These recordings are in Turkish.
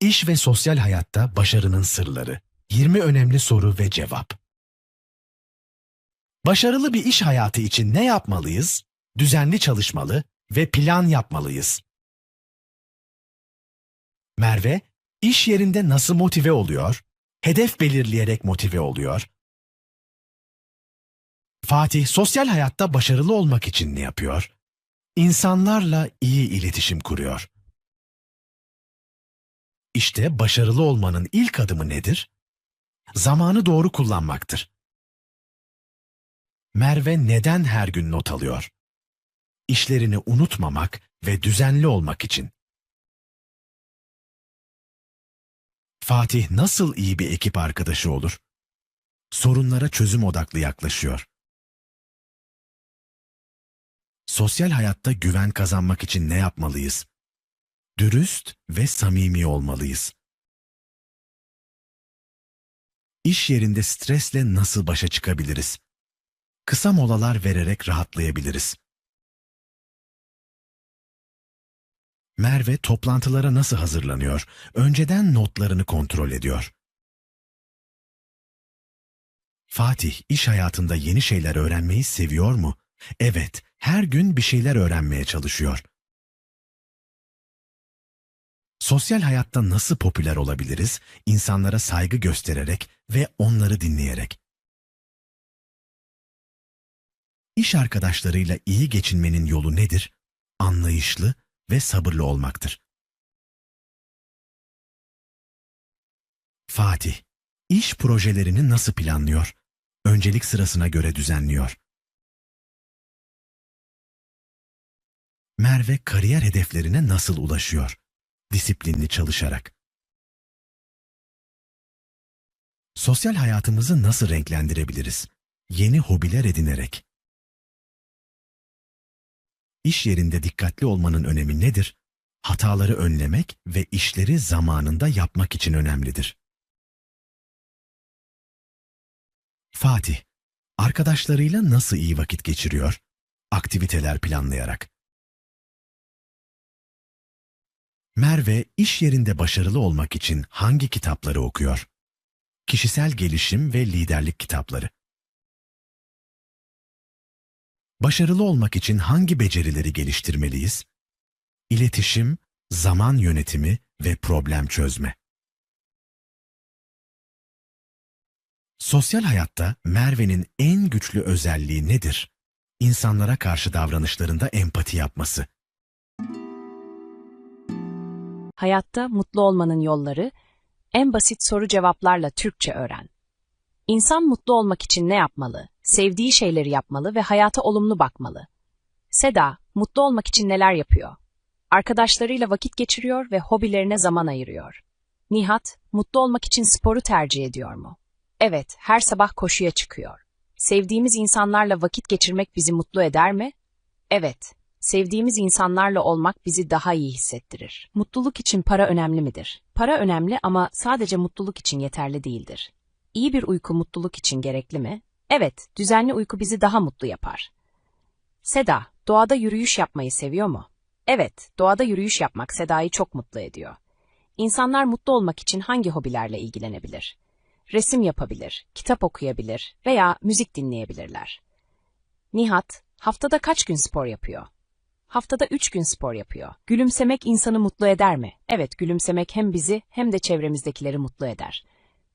İş ve sosyal hayatta başarının sırları. 20 önemli soru ve cevap. Başarılı bir iş hayatı için ne yapmalıyız? Düzenli çalışmalı ve plan yapmalıyız. Merve, iş yerinde nasıl motive oluyor? Hedef belirleyerek motive oluyor. Fatih, sosyal hayatta başarılı olmak için ne yapıyor? İnsanlarla iyi iletişim kuruyor. İşte başarılı olmanın ilk adımı nedir? Zamanı doğru kullanmaktır. Merve neden her gün not alıyor? İşlerini unutmamak ve düzenli olmak için. Fatih nasıl iyi bir ekip arkadaşı olur? Sorunlara çözüm odaklı yaklaşıyor. Sosyal hayatta güven kazanmak için ne yapmalıyız? Dürüst ve samimi olmalıyız. İş yerinde stresle nasıl başa çıkabiliriz? Kısa molalar vererek rahatlayabiliriz. Merve toplantılara nasıl hazırlanıyor? Önceden notlarını kontrol ediyor. Fatih iş hayatında yeni şeyler öğrenmeyi seviyor mu? Evet, her gün bir şeyler öğrenmeye çalışıyor. Sosyal hayatta nasıl popüler olabiliriz? İnsanlara saygı göstererek ve onları dinleyerek. İş arkadaşlarıyla iyi geçinmenin yolu nedir? Anlayışlı ve sabırlı olmaktır. Fatih, iş projelerini nasıl planlıyor? Öncelik sırasına göre düzenliyor. Merve kariyer hedeflerine nasıl ulaşıyor? Disiplinli çalışarak. Sosyal hayatımızı nasıl renklendirebiliriz? Yeni hobiler edinerek. İş yerinde dikkatli olmanın önemi nedir? Hataları önlemek ve işleri zamanında yapmak için önemlidir. Fatih, arkadaşlarıyla nasıl iyi vakit geçiriyor? Aktiviteler planlayarak. Merve, iş yerinde başarılı olmak için hangi kitapları okuyor? Kişisel gelişim ve liderlik kitapları. Başarılı olmak için hangi becerileri geliştirmeliyiz? İletişim, zaman yönetimi ve problem çözme. Sosyal hayatta Merve'nin en güçlü özelliği nedir? İnsanlara karşı davranışlarında empati yapması. Hayatta mutlu olmanın yolları, en basit soru cevaplarla Türkçe öğren. İnsan mutlu olmak için ne yapmalı? Sevdiği şeyleri yapmalı ve hayata olumlu bakmalı. Seda, mutlu olmak için neler yapıyor? Arkadaşlarıyla vakit geçiriyor ve hobilerine zaman ayırıyor. Nihat, mutlu olmak için sporu tercih ediyor mu? Evet, her sabah koşuya çıkıyor. Sevdiğimiz insanlarla vakit geçirmek bizi mutlu eder mi? Evet, sevdiğimiz insanlarla olmak bizi daha iyi hissettirir. Mutluluk için para önemli midir? Para önemli ama sadece mutluluk için yeterli değildir. İyi bir uyku mutluluk için gerekli mi? Evet, düzenli uyku bizi daha mutlu yapar. Seda, doğada yürüyüş yapmayı seviyor mu? Evet, doğada yürüyüş yapmak Seda'yı çok mutlu ediyor. İnsanlar mutlu olmak için hangi hobilerle ilgilenebilir? Resim yapabilir, kitap okuyabilir veya müzik dinleyebilirler. Nihat, haftada kaç gün spor yapıyor? Haftada üç gün spor yapıyor. Gülümsemek insanı mutlu eder mi? Evet, gülümsemek hem bizi hem de çevremizdekileri mutlu eder.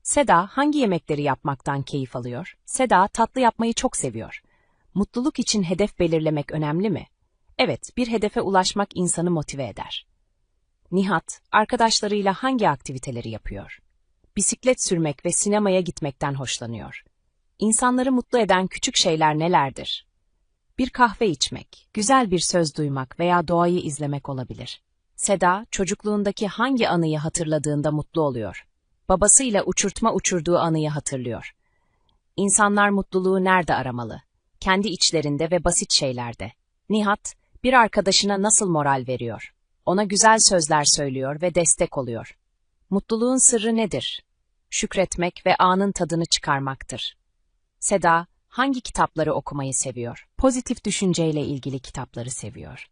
Seda hangi yemekleri yapmaktan keyif alıyor? Seda tatlı yapmayı çok seviyor. Mutluluk için hedef belirlemek önemli mi? Evet, bir hedefe ulaşmak insanı motive eder. Nihat, arkadaşlarıyla hangi aktiviteleri yapıyor? Bisiklet sürmek ve sinemaya gitmekten hoşlanıyor. İnsanları mutlu eden küçük şeyler nelerdir? Bir kahve içmek, güzel bir söz duymak veya doğayı izlemek olabilir. Seda, çocukluğundaki hangi anıyı hatırladığında mutlu oluyor? babasıyla uçurtma uçurduğu anıyı hatırlıyor. İnsanlar mutluluğu nerede aramalı? Kendi içlerinde ve basit şeylerde. Nihat, bir arkadaşına nasıl moral veriyor? Ona güzel sözler söylüyor ve destek oluyor. Mutluluğun sırrı nedir? Şükretmek ve anın tadını çıkarmaktır. Seda, hangi kitapları okumayı seviyor? Pozitif düşünceyle ilgili kitapları seviyor.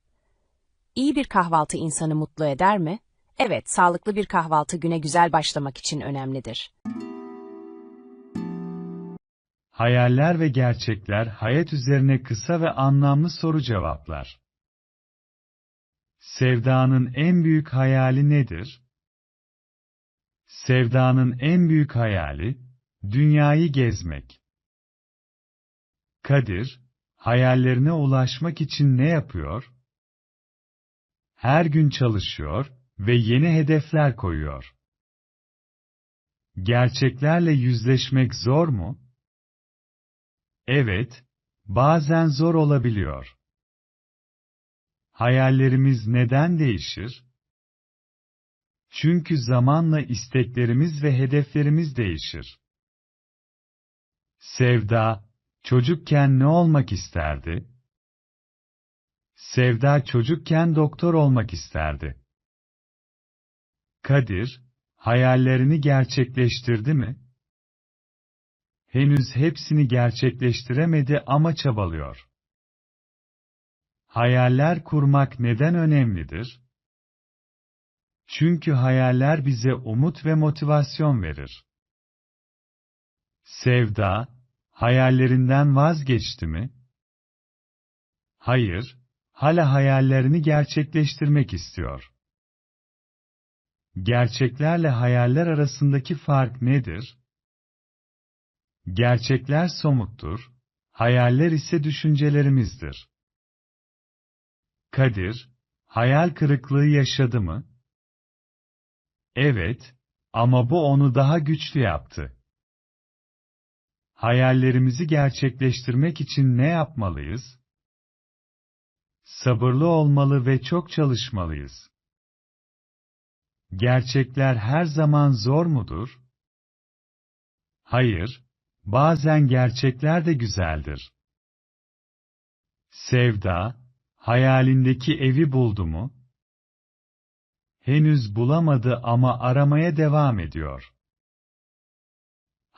İyi bir kahvaltı insanı mutlu eder mi? Evet, sağlıklı bir kahvaltı güne güzel başlamak için önemlidir. Hayaller ve gerçekler hayat üzerine kısa ve anlamlı soru cevaplar. Sevdanın en büyük hayali nedir? Sevdanın en büyük hayali, dünyayı gezmek. Kadir, hayallerine ulaşmak için ne yapıyor? Her gün çalışıyor ve yeni hedefler koyuyor. Gerçeklerle yüzleşmek zor mu? Evet, bazen zor olabiliyor. Hayallerimiz neden değişir? Çünkü zamanla isteklerimiz ve hedeflerimiz değişir. Sevda, çocukken ne olmak isterdi? Sevda çocukken doktor olmak isterdi. Kadir, hayallerini gerçekleştirdi mi? Henüz hepsini gerçekleştiremedi ama çabalıyor. Hayaller kurmak neden önemlidir? Çünkü hayaller bize umut ve motivasyon verir. Sevda, hayallerinden vazgeçti mi? Hayır, hala hayallerini gerçekleştirmek istiyor. Gerçeklerle hayaller arasındaki fark nedir? Gerçekler somuttur, hayaller ise düşüncelerimizdir. Kadir, hayal kırıklığı yaşadı mı? Evet, ama bu onu daha güçlü yaptı. Hayallerimizi gerçekleştirmek için ne yapmalıyız? Sabırlı olmalı ve çok çalışmalıyız. Gerçekler her zaman zor mudur? Hayır, bazen gerçekler de güzeldir. Sevda, hayalindeki evi buldu mu? Henüz bulamadı ama aramaya devam ediyor.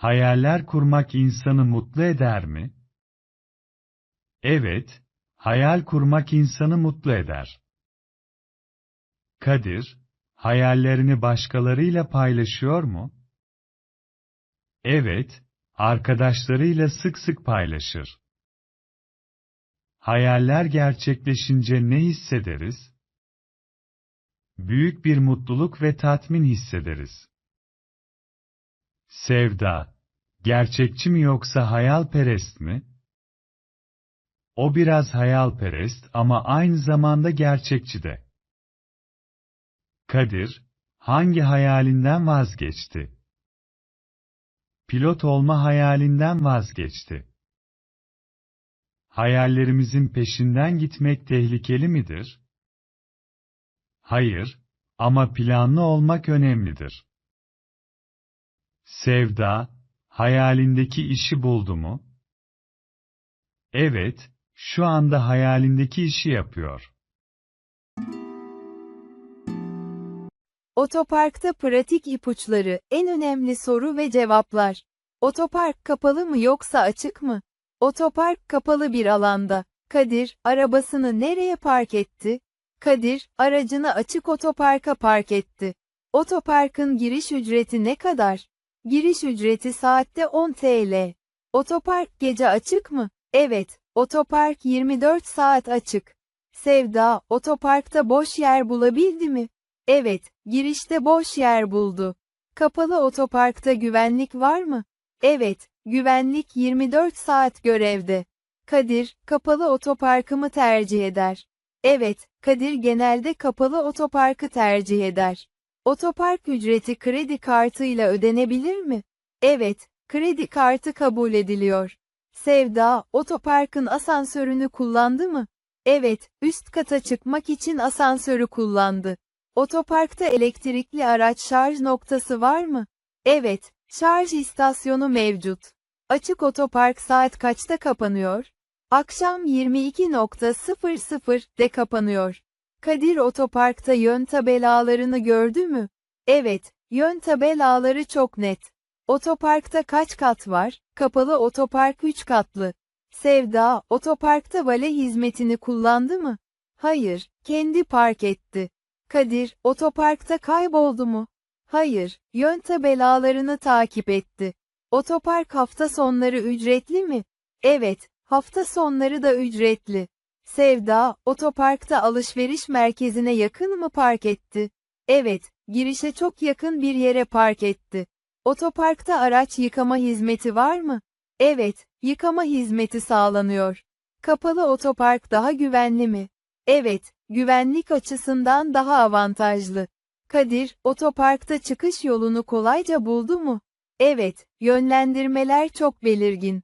Hayaller kurmak insanı mutlu eder mi? Evet, hayal kurmak insanı mutlu eder. Kadir, hayallerini başkalarıyla paylaşıyor mu? Evet, arkadaşlarıyla sık sık paylaşır. Hayaller gerçekleşince ne hissederiz? Büyük bir mutluluk ve tatmin hissederiz. Sevda, gerçekçi mi yoksa hayalperest mi? O biraz hayalperest ama aynı zamanda gerçekçi de. Kadir, hangi hayalinden vazgeçti? Pilot olma hayalinden vazgeçti. Hayallerimizin peşinden gitmek tehlikeli midir? Hayır, ama planlı olmak önemlidir. Sevda, hayalindeki işi buldu mu? Evet, şu anda hayalindeki işi yapıyor. Otoparkta pratik ipuçları, en önemli soru ve cevaplar. Otopark kapalı mı yoksa açık mı? Otopark kapalı bir alanda. Kadir, arabasını nereye park etti? Kadir, aracını açık otoparka park etti. Otoparkın giriş ücreti ne kadar? Giriş ücreti saatte 10 TL. Otopark gece açık mı? Evet, otopark 24 saat açık. Sevda, otoparkta boş yer bulabildi mi? Evet, girişte boş yer buldu. Kapalı otoparkta güvenlik var mı? Evet, güvenlik 24 saat görevde. Kadir, kapalı otoparkı mı tercih eder? Evet, Kadir genelde kapalı otoparkı tercih eder. Otopark ücreti kredi kartıyla ödenebilir mi? Evet, kredi kartı kabul ediliyor. Sevda, otoparkın asansörünü kullandı mı? Evet, üst kata çıkmak için asansörü kullandı. Otoparkta elektrikli araç şarj noktası var mı? Evet, şarj istasyonu mevcut. Açık otopark saat kaçta kapanıyor? Akşam 22.00'de kapanıyor. Kadir otoparkta yön tabelalarını gördü mü? Evet, yön tabelaları çok net. Otoparkta kaç kat var? Kapalı otopark 3 katlı. Sevda, otoparkta vale hizmetini kullandı mı? Hayır, kendi park etti. Kadir, otoparkta kayboldu mu? Hayır, yön tabelalarını takip etti. Otopark hafta sonları ücretli mi? Evet, hafta sonları da ücretli. Sevda, otoparkta alışveriş merkezine yakın mı park etti? Evet, girişe çok yakın bir yere park etti. Otoparkta araç yıkama hizmeti var mı? Evet, yıkama hizmeti sağlanıyor. Kapalı otopark daha güvenli mi? Evet, güvenlik açısından daha avantajlı. Kadir, otoparkta çıkış yolunu kolayca buldu mu? Evet, yönlendirmeler çok belirgin.